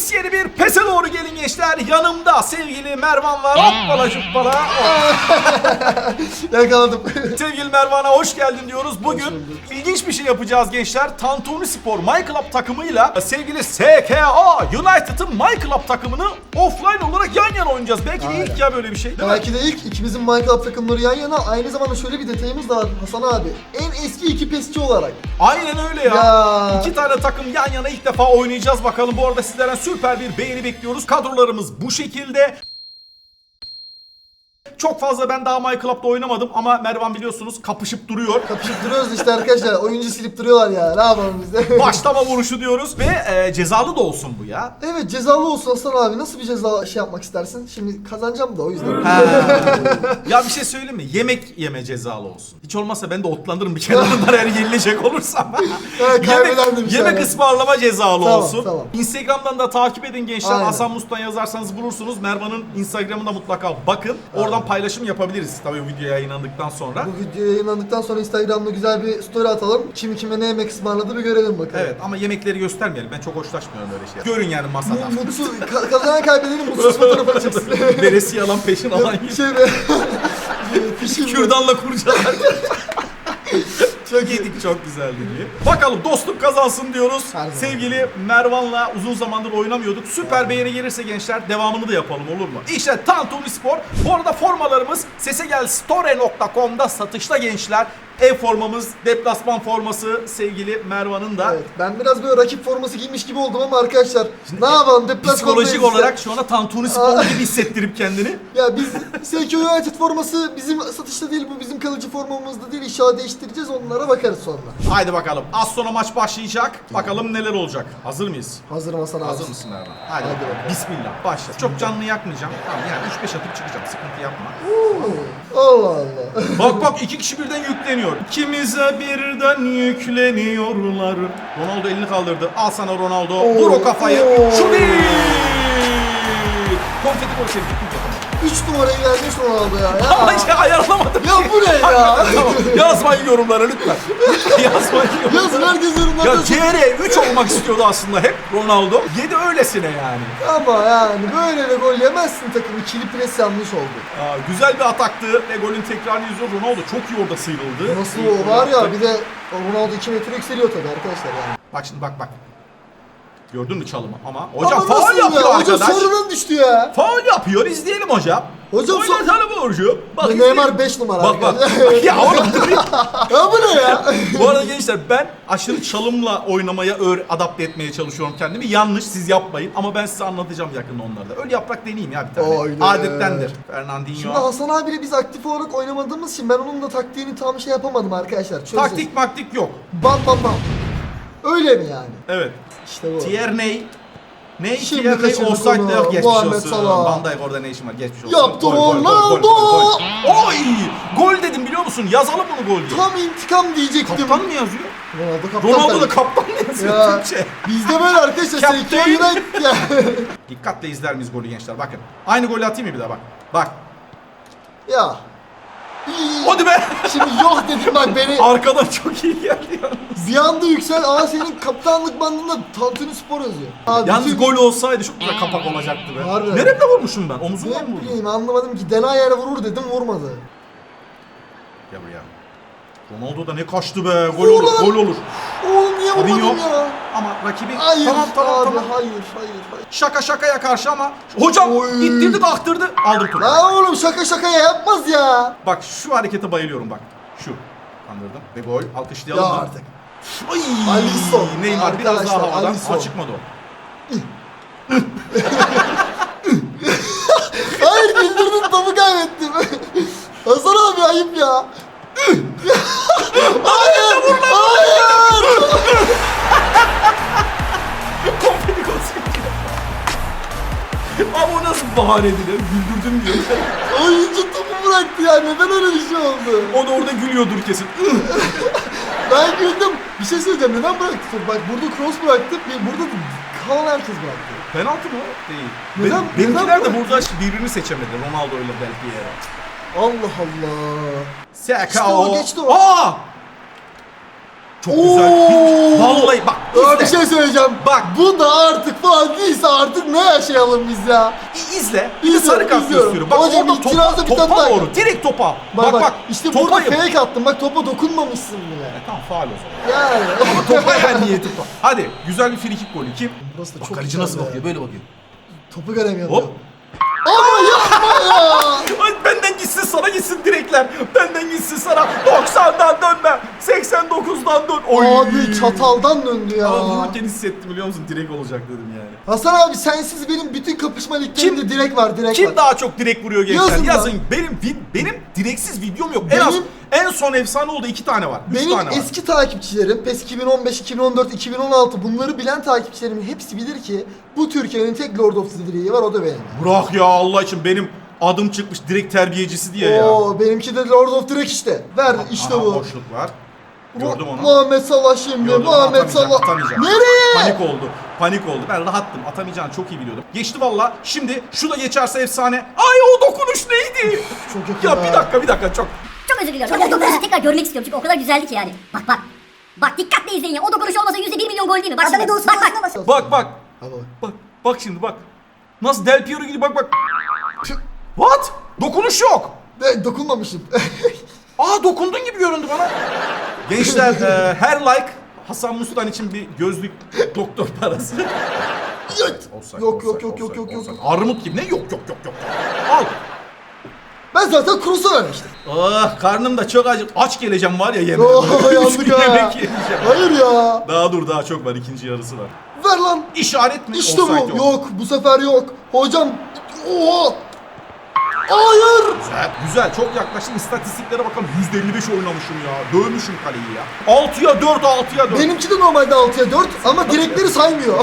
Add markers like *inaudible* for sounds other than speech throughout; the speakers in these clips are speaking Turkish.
Pis yeni bir pese doğru gelin gençler. Yanımda sevgili Mervan var. Hoppala cuppala. *laughs* Yakaladım. *laughs* Sevgili Mervan'a hoş geldin diyoruz. Bugün ilginç bir şey yapacağız gençler. Tantuni Spor My Club takımıyla sevgili SKA United'ın My Club takımını offline olarak yan yana oynayacağız. Belki de Aynen. ilk ya böyle bir şey. Değil mi? Belki de ilk ikimizin Minecraft takımları yan yana aynı zamanda şöyle bir detayımız da var Hasan abi. En eski iki pesçi olarak. Aynen öyle ya. Ya. İki tane takım yan yana ilk defa oynayacağız bakalım. Bu arada sizlerden süper bir beğeni bekliyoruz. Kadrolarımız bu şekilde. Çok fazla ben daha My Club'da oynamadım ama Mervan biliyorsunuz kapışıp duruyor. Kapışıp duruyoruz işte arkadaşlar. Oyuncu silip duruyorlar ya. Ne yapalım biz de. *laughs* Başlama vuruşu diyoruz ve e, cezalı da olsun bu ya. evet cezalı olsun Hasan abi. Nasıl bir ceza şey yapmak istersin? Şimdi kazanacağım da o yüzden. ya bir şey söyleyeyim mi? Yemek yeme cezalı olsun. Hiç olmazsa ben de otlanırım bir kenarından *laughs* eğer yenilecek olursam. *laughs* Evet, bir yemek şeyler. ısmarlama cezalı Tamam, olsun. tamam. Instagram'dan da takip edin gençler. Aynen. Hasan Mustan yazarsanız bulursunuz. Mervan'ın Instagram'ına mutlaka bakın. Oradan paylaşım yapabiliriz tabii video yayınlandıktan sonra. Bu video yayınlandıktan sonra Instagram'da güzel bir story atalım. Kim kime ne yemek ısmarladı bir görelim bakalım. Evet ama yemekleri göstermeyelim. Ben çok hoşlaşmıyorum öyle şey. Görün yani masada. Bu Mutsuz, ka- kazanan kaybedenin mutsuz fotoğrafı çıksın. *laughs* Veresi yalan peşin alan gibi. şey be. *laughs* Fişim be. Kürdanla kurcalar. *laughs* çok yedik çok güzeldi diye. Bakalım dostluk kazansın diyoruz. Her zaman. Sevgili Mervan'la uzun zamandır oynamıyorduk. Süper beğeni gelirse gençler devamını da yapalım olur mu? İşte Tantuni Spor. Bu arada formalarımız sesegel.store.com'da satışta gençler. Ev formamız, deplasman forması sevgili Mervan'ın da. Evet, ben biraz böyle rakip forması giymiş gibi oldum ama arkadaşlar ne yapalım deplasmandayız Psikolojik olarak şu anda Tantuni Spor gibi hissettirip kendini. *laughs* Ya biz SK United forması bizim satışta değil bu bizim kalıcı formamızda değil inşallah değiştireceğiz onlara bakarız sonra. Haydi bakalım. Az sonra maç başlayacak. Bakalım neler olacak. Hazır mıyız? Hazırım Hasan abi. Hazır mısın? Hadi, Hadi bakalım. bakalım. Bismillah. Başla. Çok canlı yakmayacağım. Tamam yani 3-5 atıp çıkacağım. Sıkıntı yapma. Oo, Allah Allah. *laughs* bak bak iki kişi birden yükleniyor. İkimize birden yükleniyorlar. Ronaldo elini kaldırdı. Al sana Ronaldo. Vur o kafayı. Oo. Şu bir. Konfeti gol sevdik. 3 numarayı vermiş Ronaldo ya. Ama Ya, işte ayarlamadım. ya bu ne ya? Yazmayın yorumlara lütfen. *laughs* Yazmayın yorumlara. Yazın herkes Ya yorumlarda. CR 3 olmak istiyordu aslında hep Ronaldo. 7 öylesine yani. Ama yani böyle de gol yemezsin takım. İkili pres yanlış oldu. Aa, güzel bir ataktı ve golün tekrarını izliyor. Ronaldo çok iyi orada sıyrıldı. Nasıl o var ya bir de Ronaldo 2 metre yükseliyor tabii arkadaşlar yani. Bak şimdi bak bak. Gördün mü çalımı? Ama hocam Ama faul nasıl yapıyor ya? Hocam arkadaş. sonradan düştü ya. Faul yapıyor. İzleyelim hocam. Hocam son- Oynatalım hocam. Bak izleyelim. Neymar 5 numara Bak bak. arkadaşlar. ya oğlum dur ya. *laughs* ya bu ne ya? *laughs* Bu arada gençler ben aşırı çalımla oynamaya öğre- adapte etmeye çalışıyorum kendimi. Yanlış siz yapmayın ama ben size anlatacağım yakında onları da. Öyle yaprak deneyeyim ya bir tane. Aynen. Adettendir. Fernandinho. Şimdi Hasan abiyle biz aktif olarak oynamadığımız için ben onun da taktiğini tam şey yapamadım arkadaşlar. Çözeceğiz. Taktik maktik yok. Bam bam bam. Öyle mi yani? Evet. İşte bu. Tierney ne Şimdi Tierney kaçırdık offside onu. de yok geçmiş Muhammed olsun. Salah. Van Dijk orada ne işin var geçmiş olsun. Yaptı Gol, gol, gol, gol, Ronaldo. gol, gol. Oy! Gol dedim biliyor musun? Yazalım bunu gol diye. Tam intikam diyecektim. Kaptan mı yazıyor? Ronaldo kaptan. Ronaldo da tabii. kaptan mı yazıyor Ya Türkçe? bizde böyle arkadaşlar. Ya. Dikkatle izler miyiz golü gençler bakın. Aynı golü atayım mı bir daha bak. Bak. ya. Hadi be. Şimdi yok dedim bak beni Arkadan çok iyi geldi yalnız. bir anda yüksel. Aa senin kaptanlık bandında Tantuni Spor yazıyor. Abi Yalnız bütün- gol olsaydı çok güzel kapak olacaktı be. Harbiden. Neremde vurmuşum ben? Omuzumdan mı Ne vurdum? bileyim anlamadım ki. Dena yere vurur dedim vurmadı. Ya buraya. Ronaldo da ne kaçtı be. Gol olur, lan. gol olur. Oğlum niye Fabinho. vurmadın ya? Ama rakibi Hayır tamam tamam abi tamam. hayır hayır hayır. Şaka şakaya karşı ama hocam Oy. ittirdi kalktırdı aldım topu. Lan oğlum şaka şakaya yapmaz ya. Bak şu harekete bayılıyorum bak. Şu. Kandırdım ve gol alkışlayalım Ya mı? artık. Ay. Alisson. Neymar biraz daha Arkadaşlar, havada Alisson. ama çıkmadı o. *laughs* Hayır güldürdün topu kaybettim. *laughs* Hasan abi ayıp ya. Hayır hayır. Konfeti konsept. Ama o nasıl bahane edilir? Güldürdüm diyor. Oyuncu topu bıraktı ya neden öyle bir şey oldu? o da orada gülüyordur kesin. Ben güldüm. Bir şey söyleyeceğim neden bıraktı topu? Bak burada cross bıraktı bir burada kalan herkes bıraktı. Penaltı mı? Değil. Neden- Be- benimkiler neden de burada birbirini seçemedi. Ronaldo ile yere. Allah Allah. Seka İşte o, geçti o. Aa! Çok Oo! güzel. Vallahi bak Aa, bir izle. şey söyleyeceğim. Bak. Bu da artık falan değilse artık ne yaşayalım biz ya? İ- İzle. Bir de İzliyorum, sarı kart izliyorum. Bak Hocam, orada topa, itirazda bir topa tane daha doğru. yap. Direkt topa. Bak bak, bak. işte topa burada yap- fake attım. Bak topa dokunmamışsın bile. Tamam faal o zaman. Yani. Topa yani niyetim var. Hadi güzel bir frikik golü. Kim? Burası da Bak çok kaleci güzel nasıl be. bakıyor? Böyle bakıyor. Topu göremiyorum. Hop. Ama yapma ya. *laughs* Ay gitsin sana gitsin direkler. Benden gitsin sana. 90'dan dönme. 89'dan dön. Oy. Abi çataldan döndü ya. Ama vururken hissettim biliyor musun? Direkt olacak dedim yani. Hasan abi sensiz benim bütün kapışma liglerimde direkt var direkt Kim var. daha çok direkt vuruyor gençler? Yazın Yazın. lan. Benim vi- benim direksiz videom yok. En az Benim- en son efsane oldu iki tane var. Üç Benim tane var. eski takipçilerim PES 2015, 2014, 2016 bunları bilen takipçilerimin hepsi bilir ki bu Türkiye'nin tek Lord of the Drink'i var o da benim. Bırak ya Allah için benim adım çıkmış direkt terbiyecisi diye ya. Oo benimki de Lord of Drink işte. Ver işte Aha, bu. boşluk var. Gördüm onu. Muhammed Salah şimdi. Gördüm Muhammed atamayacak, Salah. atamayacak. Nereye? Panik oldu. Panik oldu. Ben rahattım. Atamayacağını çok iyi biliyordum. Geçti valla. Şimdi şu da geçerse efsane. Ay o dokunuş neydi? *laughs* Çok yakın ya ha. bir dakika bir dakika çok. Çok özür diliyorum. O dokunuşu tekrar görmek istiyorum çünkü o kadar güzeldi ki yani. Bak bak. Bak dikkatle izleyin ya. O dokunuş olmasa yüzde bir milyon gol değil mi? Bak şimdi. Bak bak. Bak bak. Bak. Bak şimdi bak. Nasıl Del Piero gibi bak bak. What? Dokunuş yok. Ben dokunmamışım. *laughs* Aa dokundun gibi göründü bana. Gençler e, her like Hasan Mustan için bir gözlük doktor parası. Offside, yok yok offside, yok yok offside, yok yok. offside. Armut gibi ne yok yok yok yok. Al. Ben zaten Kroos'a vermiştim. Ah karnım da çok acık. Aç geleceğim var ya yemeğe. *laughs* Oo Üç yandık gün ha. yemek yiyeceğim. Hayır ya. Daha dur daha çok var ikinci yarısı var. Ver lan. İşaret mi? İşte Offside bu. Yok bu sefer yok. Hocam. Oha. Hayır. Güzel, güzel. Çok yaklaştım. İstatistiklere bakalım. %55 oynamışım ya. Dövmüşüm kaleyi ya. 6'ya 4, 6'ya 4. Benimki de normalde 6'ya 4 ama *laughs* direkleri saymıyor.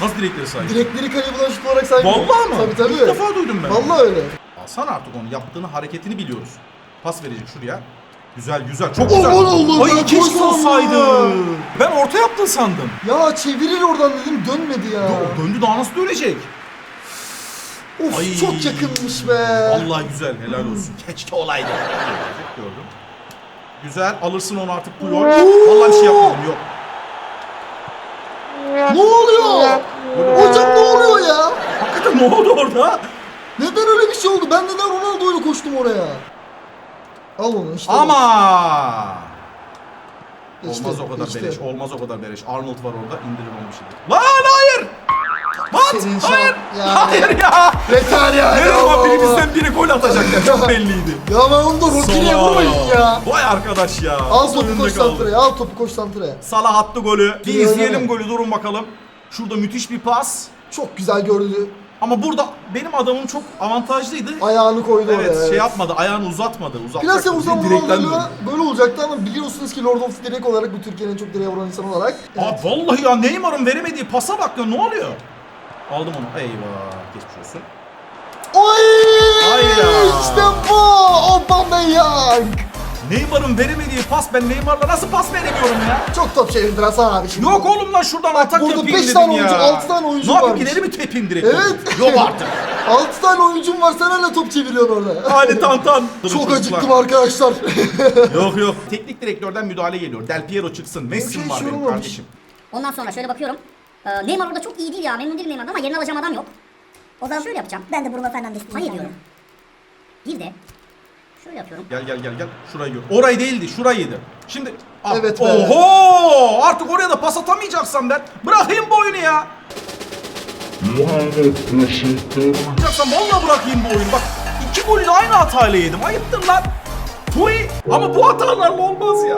Nasıl direkleri sayıyor? direkleri kaleye bulan şut olarak saymıyor. Vallahi mı? Tabii tabii. İlk defa duydum ben. Vallahi öyle. Alsana artık onu. Yaptığını, hareketini biliyoruz. Pas verecek şuraya. Güzel, güzel. Çok güzel. gol oldu. Ay keşke olsaydı. Ben orta yaptın sandım. Ya çevirir oradan dedim dönmedi ya. Yo, döndü daha nasıl dönecek? Of Ay. çok yakınmış be. Vallahi güzel. Helal olsun. Keşke olaydı. Gördüm. Güzel. Alırsın onu artık Puyol. Vallahi bir şey yapmadım. Yok. Ne oluyor? Hocam ne oluyor ya? Hakikaten ne oldu orada? Neden öyle bir şey oldu? Ben neden Ronaldo'yla koştum oraya? Al onu işte. Ama Geçti, olmaz o kadar geçti. beleş. Olmaz o kadar beleş. Arnold var orada. indirir onu bir şey. Lan hayır! Senin şan- Hayır! Yani. Hayır ya! Yeter ya. Ya ama Allah. birimizden biri gol atacak ya. Çok belliydi. Ya ben onu da Rocky'liye Salah. vurmayın ya. Vay arkadaş ya. Al topu Önünde koş kaldı. santraya. Al topu koş santraya. Salah attı golü. Bir İyi izleyelim oynama. golü. Durun bakalım. Şurada müthiş bir pas. Çok güzel gördü. Ama burada benim adamım çok avantajlıydı. Ayağını koydu Evet, oraya. şey yapmadı. Ayağını uzatmadı. Plase Uzatacaktı. vursam Direkten döndü. Böyle olacaktı ama biliyorsunuz ki Lord of the Drink olarak bu Türkiye'nin en çok direğe vuran insan olarak. Aa vallahi ya Neymar'ın veremediği pasa bak ya ne oluyor? Aldım onu. Eyvah. Geçmiş olsun. Oy! İşte bu! Aubameyang! Neymar'ın veremediği pas ben Neymar'la nasıl pas veremiyorum ya? Çok top çevirdin Hasan abi şimdi. Yok oğlum lan şuradan atak burada yapayım beş dedim tane ya. oyuncu, altı tane oyuncu Ne yapayım varmış. ileri mi tepeyim direkt? Evet. Yok artık. *laughs* 6 tane oyuncum var sen hala top çeviriyorsun orada. Hadi tan tan. *laughs* Çok acıktım arkadaşlar. *laughs* Yok yok. Teknik direktörden müdahale geliyor. Del Piero çıksın. Messi şey var benim sorulmamış. kardeşim. Ondan sonra şöyle bakıyorum. Ee, Neymar orada çok iyi değil ya. Memnun değilim Neymar'dan ama yerine alacağım adam yok. O zaman şöyle yapacağım. Ben de Bruno Fernandes'i Hayır diyorum. Bir de şöyle yapıyorum. Gel gel gel gel. Şurayı gör. Orayı değildi, şurayıydı. Şimdi Ah, Evet be. Oho! Artık oraya da pas atamayacaksam ben. Bırakayım bu oyunu ya. Muhammed Reşit'ten Atacaksam vallahi bırakayım bu oyunu. Bak iki golü de aynı hatayla yedim. Ayıptır lan. Tuy. Ama bu hatalarla olmaz ya.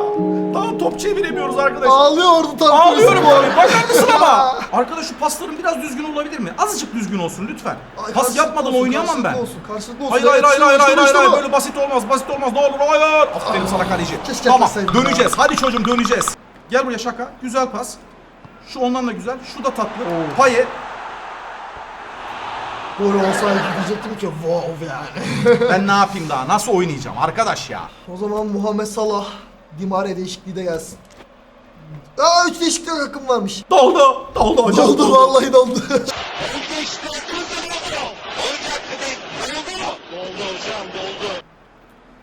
Tamam top çeviremiyoruz arkadaşlar. Ağlıyordu tam Ağlıyorum abi. Bakar mısın ama? *laughs* Arkadaş şu pasların biraz düzgün olabilir mi? Azıcık düzgün olsun lütfen. Ay, Pas yapmadan olsun, oynayamam ben. Olsun, karşılıklı olsun. Hayır hayır hayır hayır hayır hayır, hayır. böyle basit olmaz basit olmaz ne olur hayır. Aferin sana kaleci. keşke Tamam döneceğiz hadi çocuğum döneceğiz. Gel buraya şaka güzel pas. Şu ondan da güzel şu da tatlı. Paye Gol olsaydı diyecektim ki wow yani. *laughs* ben ne yapayım daha nasıl oynayacağım arkadaş ya. o zaman Muhammed Salah Dimare değişikliği de gelsin. Aa 3 değişiklik hakkım varmış. Doldu doldu hocam. Doldu vallahi doldu. *laughs*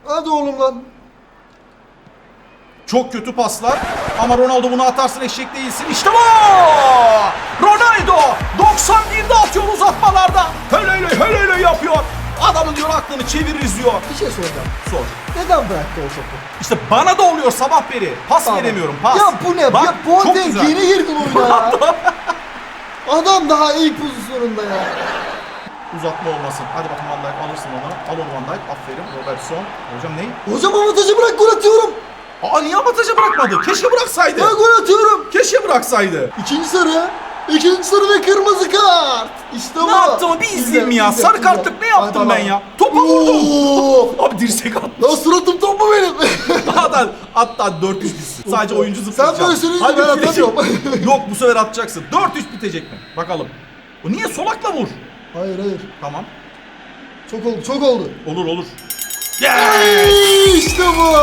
Hadi oğlum lan. Çok kötü paslar ama Ronaldo bunu atarsın eşek değilsin. İşte bu! Ronaldo! 91'de atıyor uzatmalarda. Höleyle höleyle yapıyor. Adamın diyor aklını çeviririz diyor. Bir şey soracağım. Sor. Neden bıraktı o topu? İşte bana da oluyor sabah beri. Pas Tamam. veremiyorum pas. Ya bu ne? Bak, ya çok Boateng güzel. yeni girdi oyuna ya. Adam daha iyi pozisyonunda ya. Uzatma olmasın. Hadi bakın Van Dijk alırsın onu. Al onu Van Dijk. Aferin. Robertson. Hocam ne? Hocam avantajı bırak gol atıyorum. Aa niye avantaja bırakmadı? Keşke bıraksaydı. Ben gol atıyorum. Keşke bıraksaydı. İkinci sarı. İkinci sarı ve kırmızı kart. İşte bu. Ne yaptığımı bir izleyeyim ya. Sarı kartlık ne yaptım Hadi ben ya? Topa vurdum. Abi dirsek attı. Lan suratım top mu benim? *laughs* hatta, hatta 4-3 bitsin. Sadece oyuncu zıplayacak. Sen böyle söyleyince ben atamıyorum. *laughs* Yok bu sefer atacaksın. 4-3 bitecek mi? Bakalım. Bu niye solakla vur? hayır hayır. Tamam. Çok oldu çok oldu. Olur olur. Yes! İşte bu.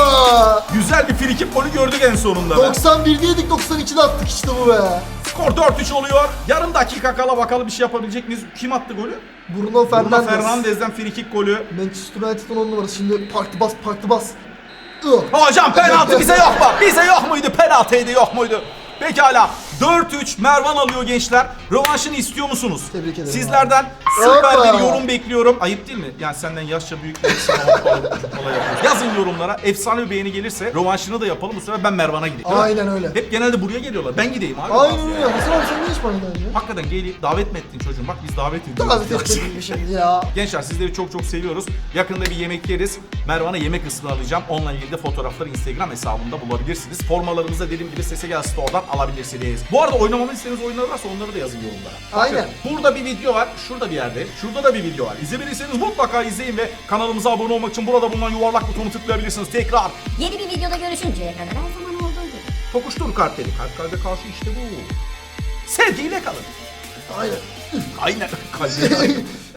Güzel bir frikik golü gördük en sonunda. be. 91'de yedik 92'de attık işte bu be. Skor 4-3 oluyor. Yarım dakika kala bakalım bir şey yapabilecek miyiz? Kim attı golü? Bruno Bruno Fernandes. Fernandes'den frikik golü. Manchester United'ın 10 numarası şimdi parti bas parti bas. Ih. Hocam penaltı bize yok mu? Bize yok muydu? Penaltıydı yok muydu? Pekala. 4-3 Mervan alıyor gençler. Rövanşını istiyor musunuz? Tebrik ederim Sizlerden süper Hoppa. bir yorum bekliyorum. Ayıp değil mi? Yani senden yaşça büyük bir insan yapıyorsun. Yazın yorumlara. Efsane bir beğeni gelirse rövanşını da yapalım. Bu sefer ben Mervan'a gideyim. Değil mi? Aynen öyle. Hep genelde buraya geliyorlar. Ben gideyim abi. Aynen öyle. Hasan abi sen ne iş bana önce? Hakikaten gelip davet mi ettin çocuğum? Bak biz davet ediyoruz. Davet etmedim şimdi ya. Gençler sizleri çok çok seviyoruz. Yakında bir yemek yeriz. Mervan'a yemek ısmarlayacağım. Onunla ilgili de fotoğrafları Instagram hesabımda bulabilirsiniz. Formalarımızı da dediğim gibi Sese Gel Store'dan alabilirsiniz. Bu arada oynamamı istediğiniz oyunlar varsa onları da yazın yorumlara. Bakın, Aynen. Burada bir video var. Şurada bir yerde. Şurada da bir video var. İzlemediyseniz mutlaka izleyin ve kanalımıza abone olmak için burada bulunan yuvarlak butonu tıklayabilirsiniz. Tekrar Yeni bir videoda görüşünceye kadar her zaman olduğu gibi. tokuştur karteli. Kalp kalbe karşı işte bu. Sevgiyle kalın. Aynen. Aynen. Kalbe *laughs*